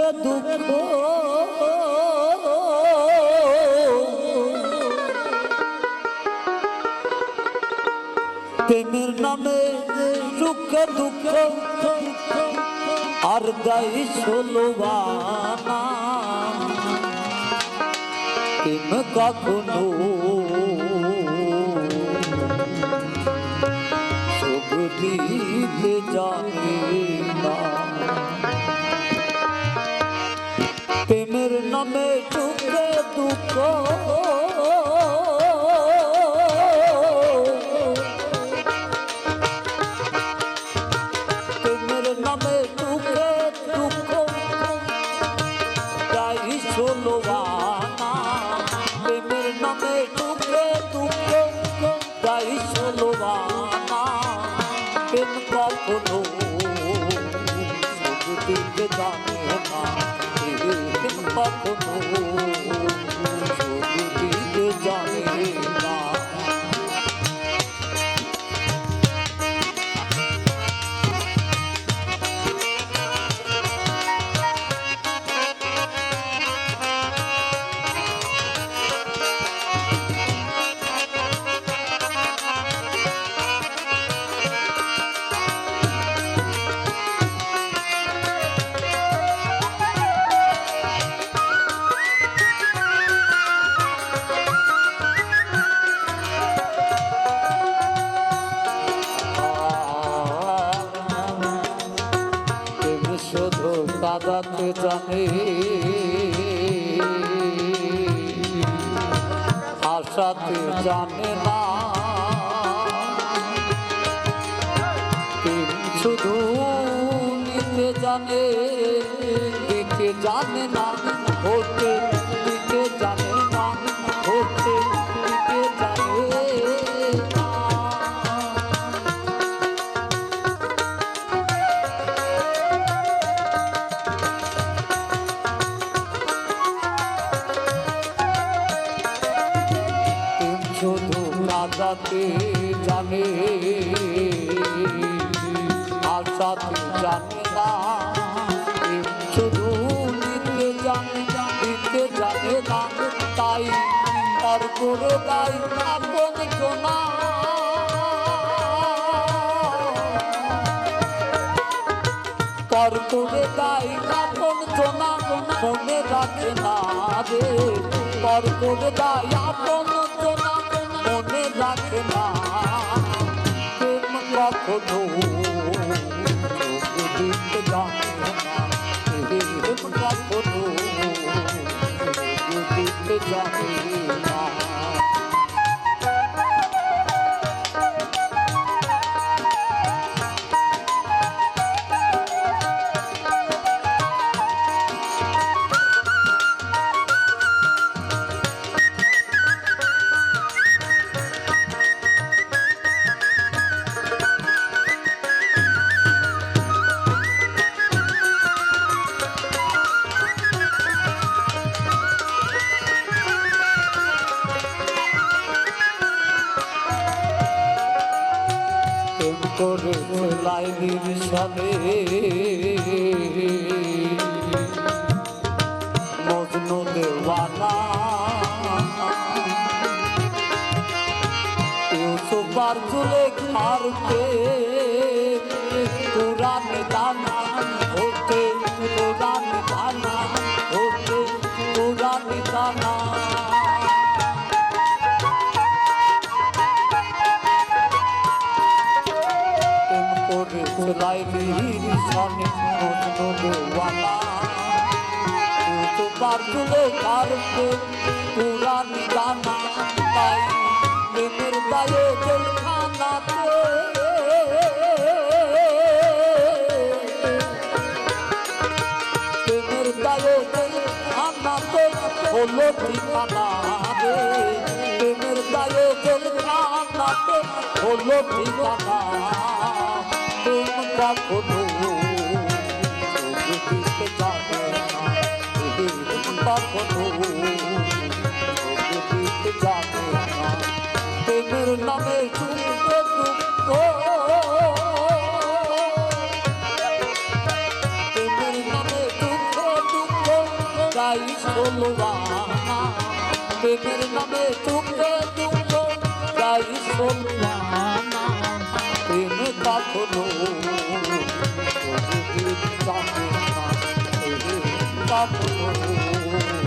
দুঃখ প্রেমের নামে সুখে দুঃখ আর গাই ষোলোবানা প্রেম কখনো সুখ দিতে জানে না প্রেমের নামে শুধু কাদাতে জানে। আশাতে জানে না। শুধু নিতে জানে জানে না। হতে কাদাতে জানে, আশাতে জানে না। শুধু নিতে জানে দিতে জানে না। তাই তার করে গাই আপন সোনা কর করে গাই আপন সোনা মনে রাখে না রে কর করে গাই আপন রাখে না। প্রেম কখনো দিতে জানে না। প্রেম কখনো দিতে জানে না। প্রেম লাইনির সাথে। মগ্ন দেওয়ানা ইউসুফ আর চুলে খারতে লাইলির সনে মজনু দেওয়ানা তো পারগুলো কারকে পুরানি গানা তাই প্রেমের গায়ে জলখানাতে প্রেমের গায়ে জলখানাতে হলো ঠিকানা রে। প্রেমের গায়ে জলখানাতে হলো ঠিকানা। কখনো প্রেমের নামে দুঃখ। প্রেমের নামে দুঃখ যাই সোলবানা প্রেমের নামে টুকরে টুকরো যাই সোলবানা প্রেম কখনো কখনো